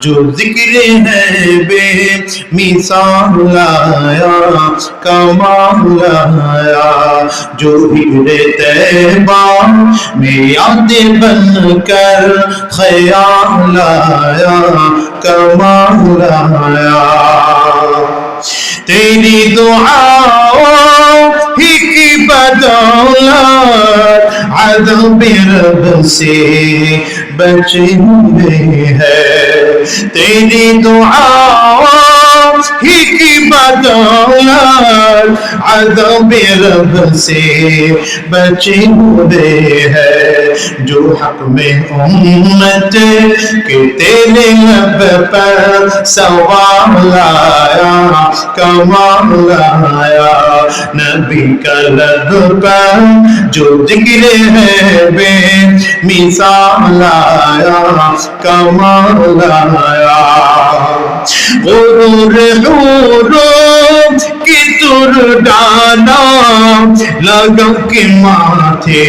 जो जिक्र है बे मिसाल लाया कमाल लाया जो हिरे तैबा में याद बन कर ख्याल लाया कमाल लाया तेरी दुआओं ही की बदौलत عذاب رب سے بچے ہوئے ہیں تیری دعا ہی کی بدولت عذاب رب سے بچے ہوئے ہے، جو حق میں امت کے تیرے لب پر سوام لایا کمام لایا۔ نبی کا لب پر جو ذکر ہے بے مثال آیا کمال آیا गुरूर हूरों की तुर डाना लगा के माथे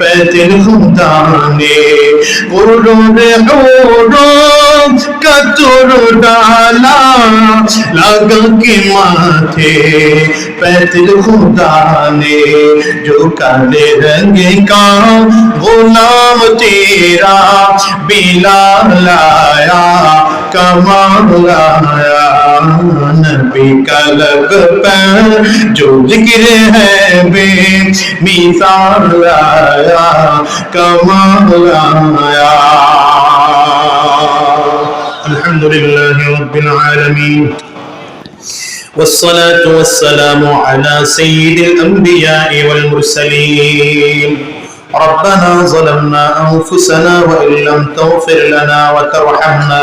पैदल खुदा ने गुरूर हूरों का तुर डाला लगा के माथे पैदल खुदा ने जो काले रंग का गुलाम तेरा बिला लाया कमाल आया नबी कलब पर जो जिक्र है बे मिसाल आया कमाल आया الحمد لله رب العالمين والصلاة والسلام على سيد الأنبياء والمرسلين ربنا ظلمنا أنفسنا وإن لم تغفر لنا وترحمنا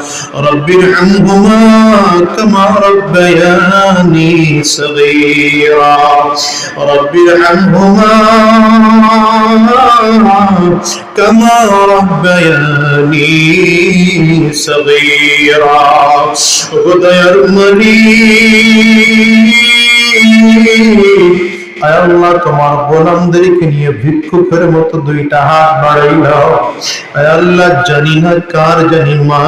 رب ارحمهما كما ربياني صغيرا. رب ارحمهما كما ربياني صغيرا. هدى আয় আল্লাহ, তোমার গোলামদেরকে নিয়ে ভিক্ষুকের মতো দুইটা হাত বাড়াইলাও আয় আল্লাহ, জানি না কার, জানি মা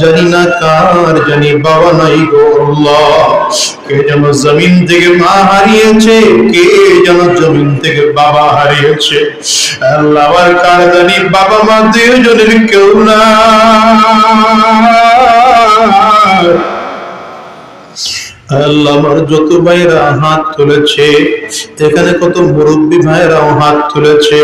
জানি না কার, জানি বাবা নাই গো কে যেন জমিন থেকে মা হারিয়েছে, কে যেন জমিন থেকে বাবা হারিয়েছে। আল্লাহ আর কার জানি বাবা মা দুজনের কেউ না আল্লাহ যত ভাইরা হাত তুলেছে, এখানে কত মুরব্বী ভাইরাও হাত তুলেছে,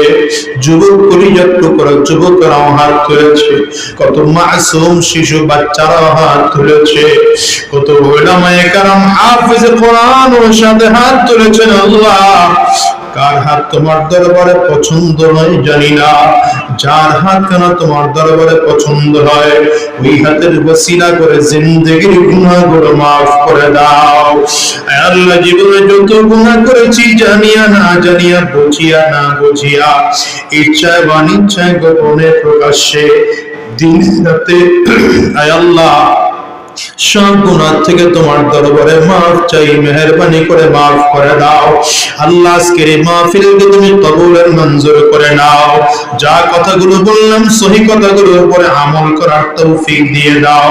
যুবক কলিজার টুকরা যুবকরাও হাত তুলেছে, কত মাসুম শিশু বাচ্চারাও হাত তুলেছে, কত ওলামায়ে কারাম হাফিজ কোরআন ও সাথে হাত তুলেছেন আল্লাহ। কার হাত তোমার দরবারে পছন্দ নয় জানি না। যার হাত কেন তোমার দরবারে পছন্দ হয়, ওই হাতের করে জিন্দগির মাফ করে দাও। আল্লাহ জীবনে যত গুনাহ করেছি জানিয়া না জানিয়া, বুঝিয়া না বুঝিয়া, ইচ্ছায় বাণিচ্ছায় গোপনে প্রকাশ্যে দিন রাতে। আয় আল্লাহ সব থেকে তোমার দরবারে মাফ চাই, মেহরবানি করে মাফ করে দাও। আল্লাহ আজকের এই মাহফিলকে তুমি কবুলের মঞ্জুর করে নাও। যা কথাগুলো বললাম, সহি কথাগুলোর উপরে আমল করার তৌফিক দিয়ে দাও।